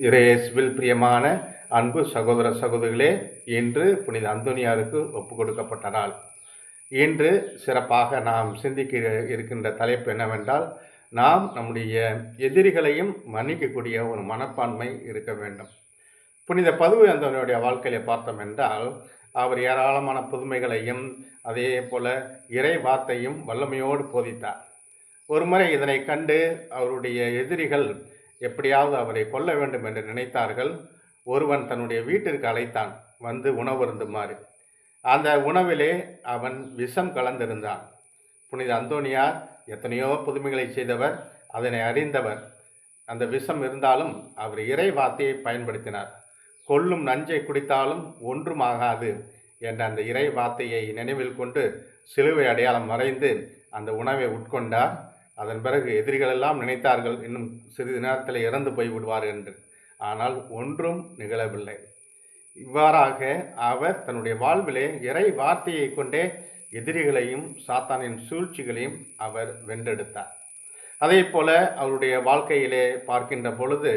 இறையேசுவில் பிரியமான அன்பு சகோதர சகோதரிகளே இன்று புனித அந்தோனியாருக்கு ஒப்பு கொடுக்கப்பட்ட நாள். இன்று சிறப்பாக நாம் சிந்திக்க இருக்கின்ற தலைப்பு என்னவென்றால் நாம் நம்முடைய எதிரிகளையும் மன்னிக்கக்கூடிய ஒரு மனப்பான்மை இருக்க வேண்டும். புனித பதுவை அந்தோனியுடைய வாழ்க்கையில பார்த்தோம் என்றால் அவர் ஏராளமான புதுமைகளையும் அதே போல இறை வார்த்தையும் வல்லமையோடு போதித்தார். ஒருமுறை இதனை கண்டு அவருடைய எதிரிகள் எப்படியாவது அவரை கொல்ல வேண்டும் என்று நினைத்தார்கள். ஒருவன் தன்னுடைய வீட்டிற்கு அழைத்தான். வந்து உணவருந்துமாறு அந்த உணவிலே அவன் விஷம் கலந்திருந்தான். புனித அந்தோனியார் எத்தனையோ புதுமைகளை செய்தவர் அதனை அறிந்தவர். அந்த விஷம் இருந்தாலும் அவர் இறை வார்த்தையை பயன்படுத்தினார். கொல்லும் நஞ்சை குடித்தாலும் ஒன்றும் ஆகாது என்ற அந்த இறை வார்த்தையை நினைவில் கொண்டு சிலுவை அடையாளம் மறைந்து அந்த உணவை உட்கொண்டார். அதன் பிறகு எதிரிகளெல்லாம் நினைத்தார்கள் இன்னும் சிறிது நேரத்தில் இறந்து போய்விடுவார் என்று. ஆனால் ஒன்றும் நிகழவில்லை. இவ்வாறாக அவர் தன்னுடைய வாழ்விலே இறை வார்த்தையை கொண்டே எதிரிகளையும் சாத்தானின் சூழ்ச்சிகளையும் அவர் வென்றெடுத்தார். அதே போல அவருடைய வாழ்க்கையிலே பார்க்கின்ற பொழுது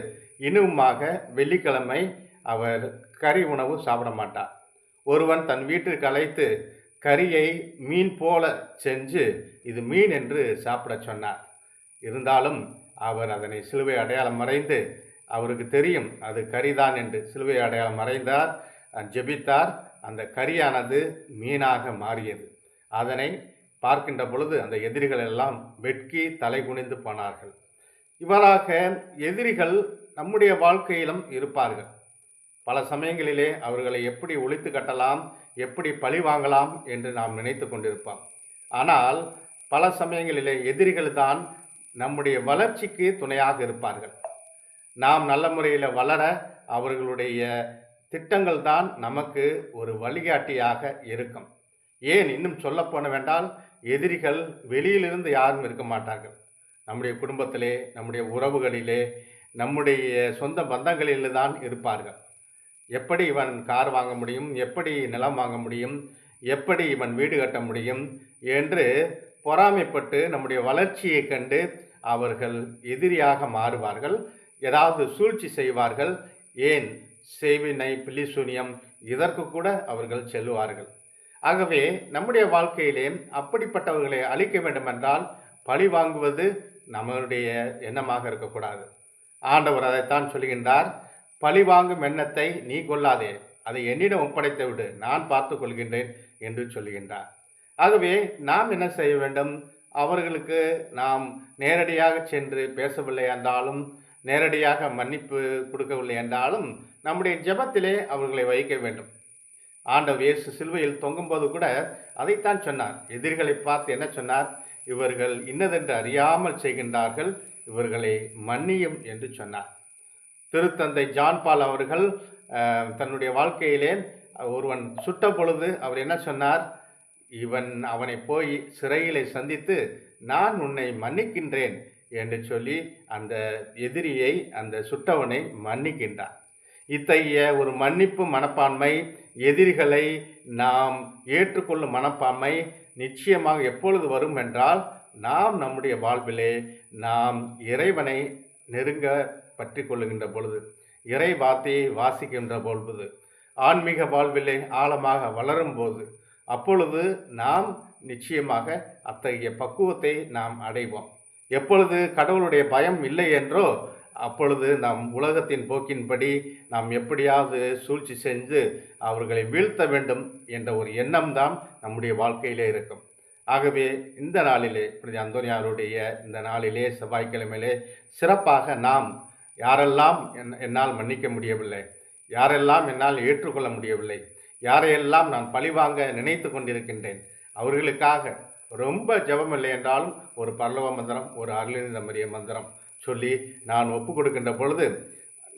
இன்னுமாக வெள்ளிக்கிழமை அவர் கறி உணவு சாப்பிட மாட்டார். ஒருவன் தன் வீட்டிற்கு அழைத்து கறியை மீன் போல செஞ்சு இது மீன் என்று சாப்பிட சொன்னார். இருந்தாலும் அவர் அதனை சிலுவை அடையாளம் மறைந்து அவருக்கு தெரியும் அது கரிதான் என்று சிலுவை அடையாளம் மறைந்தார் ஜெபித்தார். அந்த கரியானது மீனாக மாறியது. அதனை பார்க்கின்ற பொழுது அந்த எதிரிகள் எல்லாம் வெட்கி தலை குனிந்து போனார்கள். இவ்வாறாக எதிரிகள் நம்முடைய வாழ்க்கையிலும் இருப்பார்கள். பல சமயங்களிலே அவர்களை எப்படி ஒழித்து கட்டலாம் எப்படி பழி வாங்கலாம் என்று நாம் நினைத்து கொண்டிருப்போம். ஆனால் பல சமயங்களிலே எதிரிகள் தான் நம்முடைய வளர்ச்சிக்கு துணையாக இருப்பார்கள். நாம் நல்ல முறையில் வளர அவர்களுடைய திட்டங்கள் தான் நமக்கு ஒரு வழிகாட்டியாக இருக்கும். ஏன் இன்னும் சொல்லப்போன வேண்டால் எதிரிகள் வெளியிலிருந்து யாரும் இருக்க மாட்டார்கள். நம்முடைய குடும்பத்திலே நம்முடைய உறவுகளிலே நம்முடைய சொந்த பந்தங்களில் தான் இருப்பார்கள். எப்படி இவன் கார் வாங்க முடியும்? எப்படி நிலம் வாங்க முடியும்? எப்படி இவன் வீடு கட்ட முடியும்? என்று பொறாமைப்பட்டு நம்முடைய வளர்ச்சியை கண்டு அவர்கள் எதிரியாக மாறுவார்கள். ஏதாவது சூழ்ச்சி செய்வார்கள். ஏன்? சேவினை பிலிசூனியம் இதற்கு கூட அவர்கள் செல்லுவார்கள். ஆகவே நம்முடைய வாழ்க்கையிலே அப்படிப்பட்டவர்களை அழிக்க வேண்டுமென்றால் பழி வாங்குவது நம்மளுடைய எண்ணமாக இருக்கக்கூடாது. ஆண்டவர் அதைத்தான் சொல்கின்றார். பழி வாங்கும் எண்ணத்தை நீ கொள்ளாதே. அதை என்னிடம் ஒப்படைத்து விடு. நான் பார்த்து கொள்கின்றேன் என்று சொல்கின்றார். ஆகவே நாம் என்ன செய்ய வேண்டும்? அவர்களுக்கு நாம் நேரடியாக சென்று பேசவில்லை என்றாலும் நேரடியாக மன்னிப்பு கொடுக்கவில்லை என்றாலும் நம்முடைய ஜெபத்திலே அவர்களை வைக்க வேண்டும். ஆண்டவர் இயேசு சிலுவையில் தொங்கும்போது கூட அதைத்தான் சொன்னார். எதிரிகளை பார்த்து என்ன சொன்னார்? இவர்கள் இன்னதென்று அறியாமல் செய்கின்றார்கள். இவர்களை மன்னியும் என்று சொன்னார். திருத்தந்தை ஜான்பால் அவர்கள் தன்னுடைய வாழ்க்கையிலே ஒருவன் சுட்ட பொழுது அவர் என்ன சொன்னார்? இவன் அவனை போய் சிறையிலே சந்தித்து நான் உன்னை மன்னிக்கின்றேன் என்று சொல்லி அந்த எதிரியை அந்த சுட்டவனை மன்னிக்கின்றான். இத்தகைய ஒரு மன்னிப்பு மனப்பான்மை எதிரிகளை நாம் ஏற்றுக்கொள்ளும் மனப்பான்மை நிச்சயமாக எப்பொழுது வரும் என்றால் நாம் நம்முடைய வாழ்விலே நாம் இறைவனை நெருங்க பற்றி கொள்ளுகின்ற பொழுது இறை வார்த்தையை வாசிக்கின்ற பொழுது ஆன்மீக வாழ்விலே ஆழமாக வளரும் போது அப்பொழுது நாம் நிச்சயமாக அத்தகைய பக்குவத்தை நாம் அடைவோம். எப்பொழுது கடவுளுடைய பயம் இல்லை என்றோ அப்பொழுது நாம் உலகத்தின் போக்கின்படி நாம் எப்படியாவது சூழ்ச்சி செஞ்சு அவர்களை வீழ்த்த வேண்டும் என்ற ஒரு எண்ணம்தான் நம்முடைய வாழ்க்கையிலே இருக்கும். ஆகவே இந்த நாளிலே புனித அந்தோனியாருடைய இந்த நாளிலே செவ்வாய்க்கிழமையிலே சிறப்பாக நாம் யாரெல்லாம் என் என்னால் மன்னிக்க முடியவில்லை யாரெல்லாம் என்னால் ஏற்றுக்கொள்ள முடியவில்லை யாரையெல்லாம் நான் பழிவாங்க நினைத்து கொண்டிருக்கின்றேன் அவர்களுக்காக ரொம்ப ஜபம் இல்லை என்றாலும் ஒரு பல்லவ மந்திரம் ஒரு அருளிந்த மரிய மந்திரம் சொல்லி நான் ஒப்பு கொடுக்கின்ற பொழுது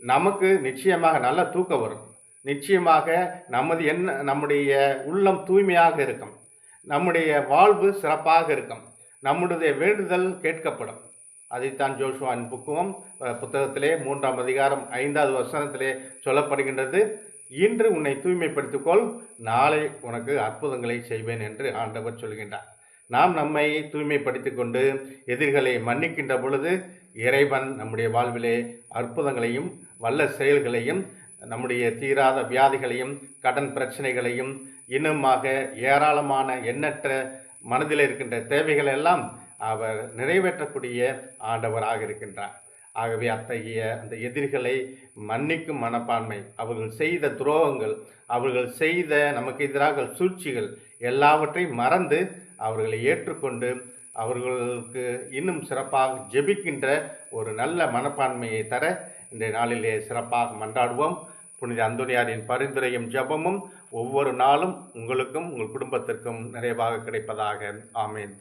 நமக்கு நிச்சயமாக நல்ல தூக்கம் வரும். நிச்சயமாக நமது என்ன நம்முடைய உள்ளம் தூய்மையாக இருக்கும். நம்முடைய வாழ்வு சிறப்பாக இருக்கும். நம்முடைய வேண்டுதல் கேட்கப்படும். அதைத்தான் ஜோஷுவான் புக்குவம் புத்தகத்திலே மூன்றாம் அதிகாரம் ஐந்தாவது வசனத்திலே சொல்லப்படுகின்றது. இன்று உன்னை தூய்மைப்படுத்திக்கொள். நாளை உனக்கு அற்புதங்களை செய்வேன் என்று ஆண்டவர் சொல்கின்றார். நாம் நம்மை தூய்மைப்படுத்தி கொண்டு எதிர்களை மன்னிக்கின்ற பொழுது இறைவன் நம்முடைய வாழ்விலே அற்புதங்களையும் வல்ல செயல்களையும் நம்முடைய தீராத வியாதிகளையும் கடன் பிரச்சனைகளையும் இன்னுமாக ஏராளமான எண்ணற்ற மனதில் இருக்கின்ற தேவைகள் எல்லாம் அவர் நிறைவேற்றக்கூடிய ஆண்டவராக இருக்கின்றார். ஆகவே அத்தகைய அந்த எதிரிகளை மன்னிக்கும் மனப்பான்மை அவர்கள் செய்த துரோகங்கள் அவர்கள் செய்த நமக்கு எதிராக சூழ்ச்சிகள் எல்லாவற்றையும் மறந்து அவர்களை ஏற்றுக்கொண்டு அவர்களுக்கு இன்னும் சிறப்பாக ஜெபிக்கின்ற ஒரு நல்ல மனப்பான்மையை தர இந்த நாளிலே சிறப்பாக மன்றாடுவோம். புனித அந்தோனியாரின் பரிந்துரையும் ஜெபமும் ஒவ்வொரு நாளும் உங்களுக்கும் உங்கள் குடும்பத்திற்கும் நிறைவாக கிடைப்பதாக. ஆமேன்.